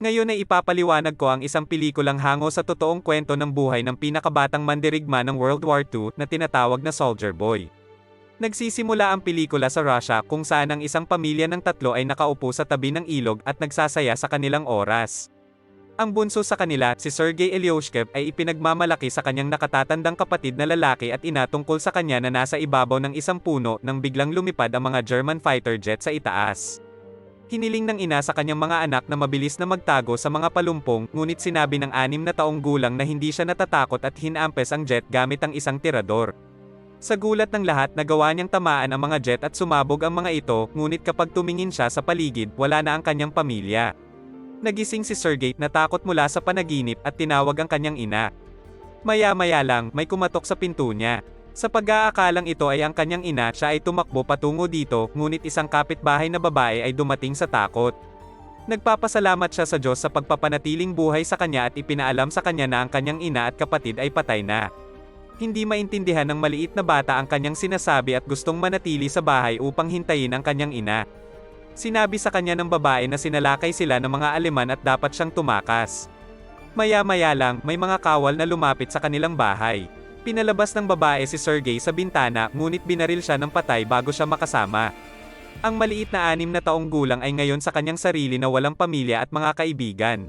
Ngayon ay ipapaliwanag ko ang isang pelikulang hango sa totoong kwento ng buhay ng pinakabatang mandirigma ng World War II na tinatawag na Soldier Boy. Nagsisimula ang pelikula sa Russia kung saan ang isang pamilya ng tatlo ay nakaupo sa tabi ng ilog at nagsasaya sa kanilang oras. Ang bunso sa kanila, si Sergei Elyoshkev ay ipinagmamalaki sa kanyang nakatatandang kapatid na lalaki at ina tungkol sa kanya na nasa ibabaw ng isang puno nang biglang lumipad ang mga German fighter jet sa itaas. Hiniling ng ina sa kanyang mga anak na mabilis na magtago sa mga palumpong, ngunit sinabi ng anim na taong gulang na hindi siya natatakot at hinampes ang jet gamit ang isang tirador. Sa gulat ng lahat nagawa niyang tamaan ang mga jet at sumabog ang mga ito, ngunit kapag tumingin siya sa paligid, wala na ang kanyang pamilya. Nagising si Sergey natakot mula sa panaginip at tinawag ang kanyang ina. Maya-maya lang, may kumatok sa pinto niya. Sa pag-aakalang ito ay ang kanyang ina, siya ay tumakbo patungo dito, ngunit isang kapitbahay na babae ay dumating sa takot. Nagpapasalamat siya sa Diyos sa pagpapanatiling buhay sa kanya at ipinaalam sa kanya na ang kanyang ina at kapatid ay patay na. Hindi maintindihan ng maliit na bata ang kanyang sinasabi at gustong manatili sa bahay upang hintayin ang kanyang ina. Sinabi sa kanya ng babae na sinalakay sila ng mga Aleman at dapat siyang tumakas. Maya-maya lang, may mga kawal na lumapit sa kanilang bahay. Pinalabas ng babae si Sergey sa bintana, ngunit binaril siya ng patay bago siya makasama. Ang maliit na anim na taong gulang ay ngayon sa kanyang sarili na walang pamilya at mga kaibigan.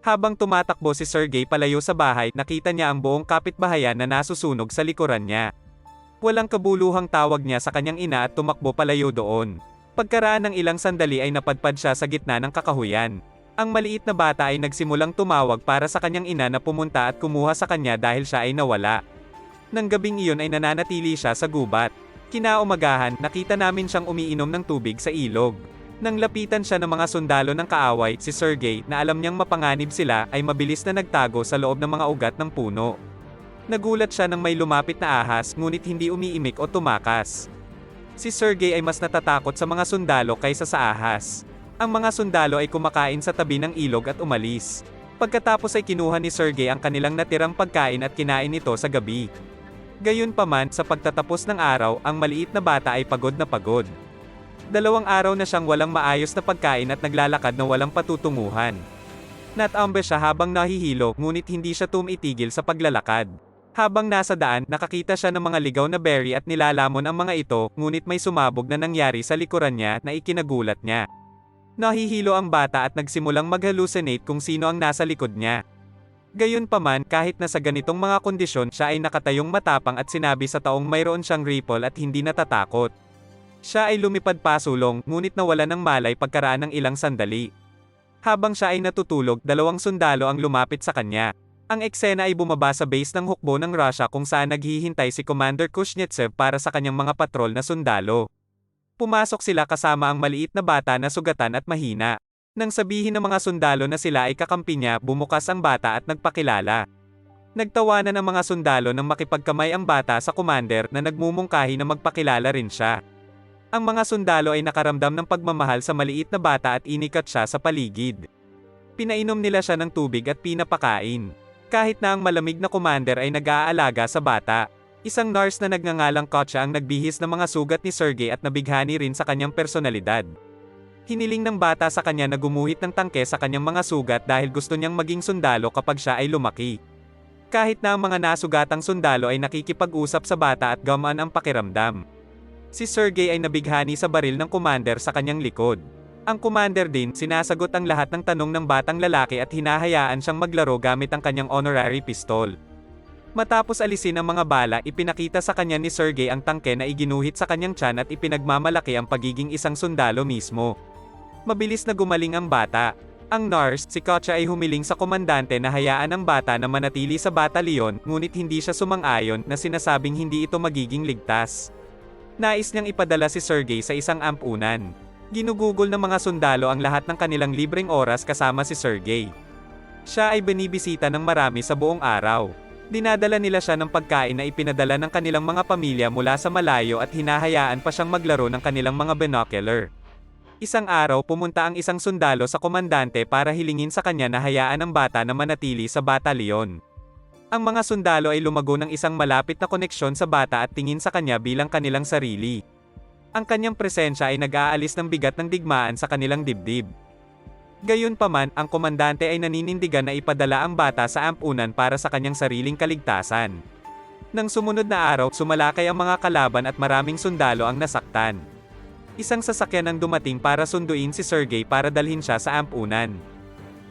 Habang tumatakbo si Sergey palayo sa bahay, nakita niya ang buong kapitbahayan na nasusunog sa likuran niya. Walang kabuluhang tawag niya sa kanyang ina at tumakbo palayo doon. Pagkaraan ng ilang sandali ay napadpad siya sa gitna ng kakahuyan. Ang maliit na bata ay nagsimulang tumawag para sa kanyang ina na pumunta at kumuha sa kanya dahil siya ay nawala. Nang gabing iyon ay nananatili siya sa gubat. Kinaumagahan, nakita namin siyang umiinom ng tubig sa ilog. Nang lapitan siya ng mga sundalo ng kaaway, si Sergey, na alam niyang mapanganib sila, ay mabilis na nagtago sa loob ng mga ugat ng puno. Nagulat siya nang may lumapit na ahas, ngunit hindi umiimik o tumakas. Si Sergey ay mas natatakot sa mga sundalo kaysa sa ahas. Ang mga sundalo ay kumakain sa tabi ng ilog at umalis. Pagkatapos ay kinuha ni Sergey ang kanilang natirang pagkain at kinain ito sa gabi. Gayunpaman, sa pagtatapos ng araw, ang maliit na bata ay pagod na pagod. Dalawang araw na siyang walang maayos na pagkain at naglalakad na walang patutunguhan. Natambe siya habang nahihilo, ngunit hindi siya tumitigil sa paglalakad. Habang nasa daan, nakakita siya ng mga ligaw na berry at nilalamon ang mga ito, ngunit may sumabog na nangyari sa likuran niya na ikinagulat niya. Nahihilo ang bata at nagsimulang mag-hallucinate kung sino ang nasa likod niya. Gayunpaman, kahit na sa ganitong mga kondisyon siya ay nakatayong matapang at sinabi sa taong mayroon siyang ripple at hindi natatakot. Siya ay lumipad pasulong, ngunit nawala ng malay pagkaraan ng ilang sandali. Habang siya ay natutulog, dalawang sundalo ang lumapit sa kanya. Ang eksena ay bumaba sa base ng hukbo ng Russia kung saan naghihintay si Commander Kuznetsov para sa kanyang mga patrol na sundalo. Pumasok sila kasama ang maliit na bata na sugatan at mahina. Nang sabihin ng mga sundalo na sila ay kakampi niya, bumukas ang bata at nagpakilala. Nagtawanan ang mga sundalo nang makipagkamay ang bata sa commander na nagmumungkahi na magpakilala rin siya. Ang mga sundalo ay nakaramdam ng pagmamahal sa maliit na bata at inikat siya sa paligid. Pinainom nila siya ng tubig at pinapakain. Kahit na ang malamig na commander ay nag-aalaga sa bata. Isang nurse na nagngangalang Kotcha ang nagbihis ng mga sugat ni Sergey at nabighani rin sa kanyang personalidad. Hiniling ng bata sa kanya na gumuhit ng tangke sa kanyang mga sugat dahil gusto niyang maging sundalo kapag siya ay lumaki. Kahit na ang mga nasugatang sundalo ay nakikipag-usap sa bata at gamaan ang pakiramdam. Si Sergey ay nabighani sa baril ng commander sa kanyang likod. Ang commander din, sinasagot ang lahat ng tanong ng batang lalaki at hinahayaan siyang maglaro gamit ang kanyang honorary pistol. Matapos alisin ang mga bala, ipinakita sa kanya ni Sergey ang tangke na iginuhit sa kanyang tiyan at ipinagmamalaki ang pagiging isang sundalo mismo. Mabilis na gumaling ang bata. Ang nurse, si Kotcha ay humiling sa komandante na hayaan ang bata na manatili sa batalyon, ngunit hindi siya sumang-ayon na sinasabing hindi ito magiging ligtas. Nais niyang ipadala si Sergey sa isang ampunan. Ginugugol ng mga sundalo ang lahat ng kanilang libreng oras kasama si Sergey. Siya ay binibisita ng marami sa buong araw. Dinadala nila siya ng pagkain na ipinadala ng kanilang mga pamilya mula sa malayo at hinahayaan pa siyang maglaro ng kanilang mga binocular. Isang araw pumunta ang isang sundalo sa komandante para hilingin sa kanya na hayaan ang bata na manatili sa batalyon. Ang mga sundalo ay lumago ng isang malapit na koneksyon sa bata at tingin sa kanya bilang kanilang sarili. Ang kanyang presensya ay nag-aalis ng bigat ng digmaan sa kanilang dibdib. Gayunpaman, ang komandante ay naninindigan na ipadala ang bata sa ampunan para sa kanyang sariling kaligtasan. Nang sumunod na araw, sumalakay ang mga kalaban at maraming sundalo ang nasaktan. Isang sasakyan ang dumating para sunduin si Sergey para dalhin siya sa ampunan.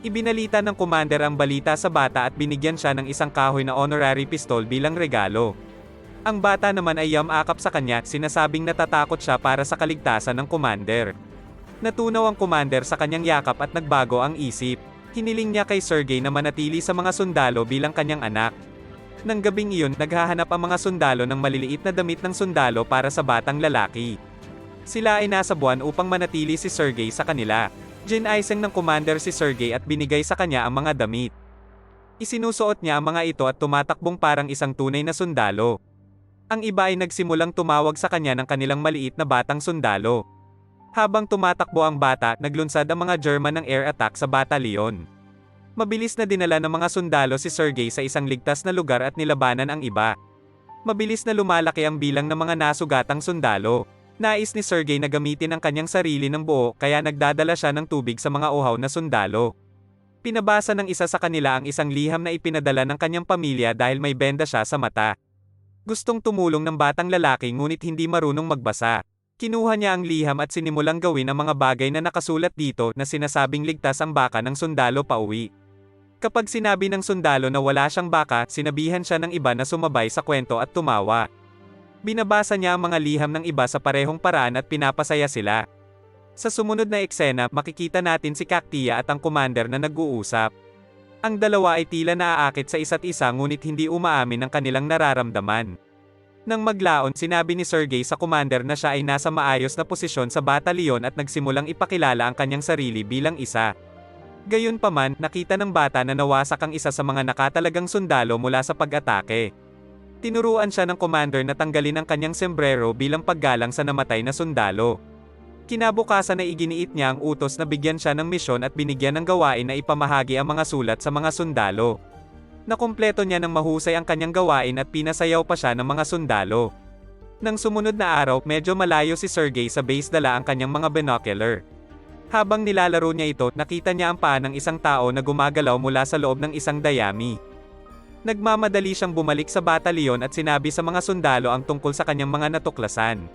Ibinalita ng commander ang balita sa bata at binigyan siya ng isang kahoy na honorary pistol bilang regalo. Ang bata naman ay yamakap sa kanya, sinasabing natatakot siya para sa kaligtasan ng commander. Natunaw ang commander sa kanyang yakap at nagbago ang isip. Hiniling niya kay Sergey na manatili sa mga sundalo bilang kanyang anak. Nang gabing iyon, naghahanap ang mga sundalo ng maliliit na damit ng sundalo para sa batang lalaki. Sila ay nasa buwan upang manatili si Sergey sa kanila. Ginaisang ng commander si Sergey at binigay sa kanya ang mga damit. Isinusuot niya ang mga ito at tumatakbong parang isang tunay na sundalo. Ang iba ay nagsimulang tumawag sa kanya ng kanilang maliit na batang sundalo. Habang tumatakbo ang bata, naglunsad ang mga German ng air attack sa batalyon. Mabilis na dinala ng mga sundalo si Sergey sa isang ligtas na lugar at nilabanan ang iba. Mabilis na lumalaki ang bilang ng mga nasugatang sundalo. Nais ni Sergey na gamitin ang kanyang sarili ng buo kaya nagdadala siya ng tubig sa mga uhaw na sundalo. Pinabasa ng isa sa kanila ang isang liham na ipinadala ng kanyang pamilya dahil may benda siya sa mata. Gustong tumulong ng batang lalaki ngunit hindi marunong magbasa. Kinuha niya ang liham at sinimulang gawin ang mga bagay na nakasulat dito na sinasabing ligtas ang baka ng sundalo pauwi. Kapag sinabi ng sundalo na wala siyang baka, sinabihan siya ng iba na sumabay sa kwento at tumawa. Binabasa niya ang mga liham ng iba sa parehong paraan at pinapasaya sila. Sa sumunod na eksena, makikita natin si Cactia at ang commander na nag-uusap. Ang dalawa ay tila naaakit sa isa't isa ngunit hindi umaamin ng kanilang nararamdaman. Nang maglaon, sinabi ni Sergey sa commander na siya ay nasa maayos na posisyon sa batalyon at nagsimulang ipakilala ang kanyang sarili bilang isa. Gayunpaman, nakita ng bata na nawasak ang isa sa mga nakatalagang sundalo mula sa pag-atake. Tinuruan siya ng commander na tanggalin ang kanyang sombrero bilang paggalang sa namatay na sundalo. Kinabukasan ay iginiit niya ang utos na bigyan siya ng misyon at binigyan ng gawain na ipamahagi ang mga sulat sa mga sundalo. Nakumpleto niya ng mahusay ang kanyang gawain at pinasayaw pa siya ng mga sundalo. Nang sumunod na araw, medyo malayo si Sergey sa base dala ang kanyang mga binocular. Habang nilalaro niya ito, nakita niya ang paa ng isang tao na gumagalaw mula sa loob ng isang dayami. Nagmamadali siyang bumalik sa batalyon at sinabi sa mga sundalo ang tungkol sa kanyang mga natuklasan.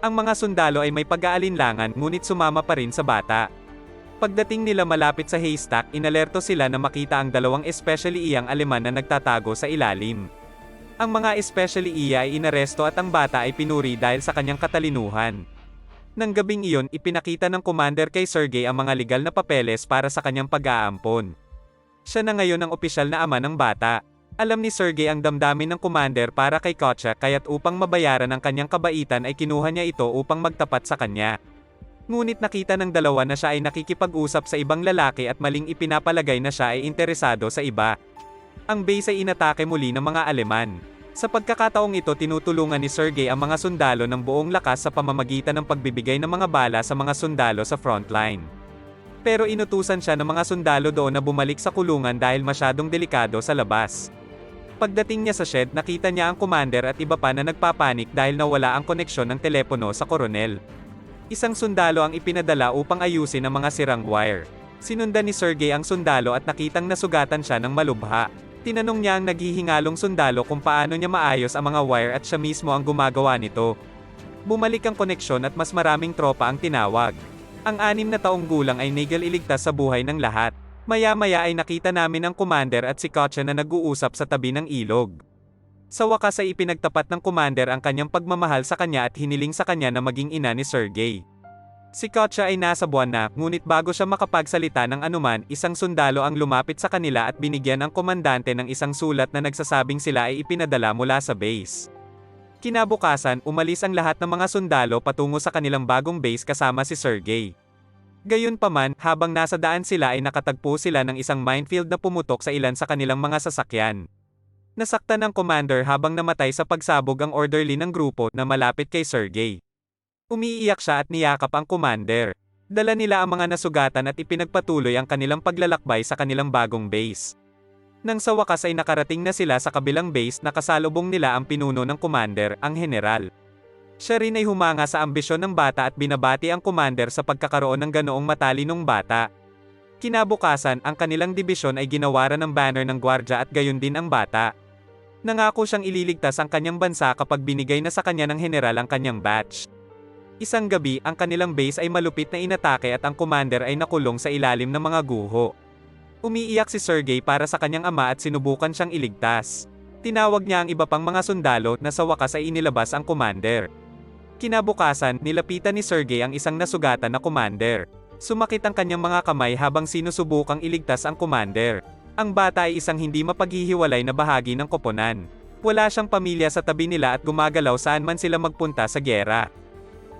Ang mga sundalo ay may pag-aalinlangan ngunit sumama pa rin sa bata. Pagdating nila malapit sa haystack, inalerto sila na makita ang dalawang especially iyang Aleman na nagtatago sa ilalim. Ang mga especially iya ay inaresto at ang bata ay pinuri dahil sa kanyang katalinuhan. Nang gabing iyon, ipinakita ng commander kay Sergey ang mga legal na papeles para sa kanyang pag-aampon. Siya na ngayon ang opisyal na ama ng bata. Alam ni Sergey ang damdamin ng commander para kay Kotcha kaya't upang mabayaran ang kanyang kabaitan ay kinuha niya ito upang magtapat sa kanya. Ngunit nakita ng dalawa na siya ay nakikipag-usap sa ibang lalaki at maling ipinapalagay na siya ay interesado sa iba. Ang base ay inatake muli ng mga Aleman. Sa pagkakataong ito tinutulungan ni Sergey ang mga sundalo ng buong lakas sa pamamagitan ng pagbibigay ng mga bala sa mga sundalo sa frontline. Pero inutusan siya ng mga sundalo doon na bumalik sa kulungan dahil masyadong delikado sa labas. Pagdating niya sa shed, nakita niya ang commander at iba pa na nagpapanik dahil nawala ang koneksyon ng telepono sa koronel. Isang sundalo ang ipinadala upang ayusin ang mga sirang wire. Sinundan ni Sergey ang sundalo at nakitang nasugatan siya ng malubha. Tinanong niya ang naghihingalong sundalo kung paano niya maayos ang mga wire at siya mismo ang gumagawa nito. Bumalik ang koneksyon at mas maraming tropa ang tinawag. Ang anim na taong gulang ay nigel iligtas sa buhay ng lahat. Maya-maya ay nakita namin ang commander at si Kotcha na nag-uusap sa tabi ng ilog. Sa wakas ay ipinagtapat ng commander ang kanyang pagmamahal sa kanya at hiniling sa kanya na maging ina ni Sergey. Si Kotcha ay nasa buwan na, ngunit bago siya makapagsalita ng anuman, isang sundalo ang lumapit sa kanila at binigyan ang komandante ng isang sulat na nagsasabing sila ay ipinadala mula sa base. Kinabukasan, umalis ang lahat ng mga sundalo patungo sa kanilang bagong base kasama si Sergey. Gayunpaman, habang nasa daan sila ay nakatagpo sila ng isang minefield na pumutok sa ilan sa kanilang mga sasakyan. Nasaktan ng commander habang namatay sa pagsabog ang orderly ng grupo na malapit kay Sergey. Umiiyak siya at niyakap ang commander. Dala nila ang mga nasugatan at ipinagpatuloy ang kanilang paglalakbay sa kanilang bagong base. Nang sa wakas ay nakarating na sila sa kabilang base na kasalubong nila ang pinuno ng commander, ang general. Siya rin ay humanga sa ambisyon ng bata at binabati ang commander sa pagkakaroon ng ganoong matalinong bata. Kinabukasan, ang kanilang dibisyon ay ginawaran ng banner ng gwardya at gayon din ang bata. Nangako siyang ililigtas ang kanyang bansa kapag binigay na sa kanya ng general ang kanyang batch. Isang gabi, ang kanilang base ay malupit na inatake at ang commander ay nakulong sa ilalim ng mga guho. Umiiyak si Sergey para sa kanyang ama at sinubukan siyang iligtas. Tinawag niya ang iba pang mga sundalo na sa wakas ay inilabas ang commander. Kinabukasan, nilapitan ni Sergey ang isang nasugatan na commander. Sumakit ang kanyang mga kamay habang sinusubukang iligtas ang commander. Ang bata ay isang hindi mapaghihiwalay na bahagi ng koponan. Wala siyang pamilya sa tabi nila at gumagalaw saan man sila magpunta sa gyera.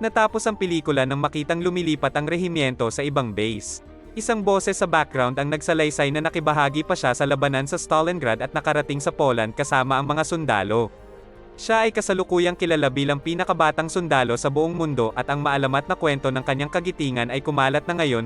Natapos ang pelikula nang makitang lumilipat ang rehimyento sa ibang base. Isang boses sa background ang nagsalaysay na nakibahagi pa siya sa labanan sa Stalingrad at nakarating sa Poland kasama ang mga sundalo. Siya ay kasalukuyang kilala bilang pinakabatang sundalo sa buong mundo at ang maalamat na kwento ng kanyang kagitingan ay kumalat na ngayon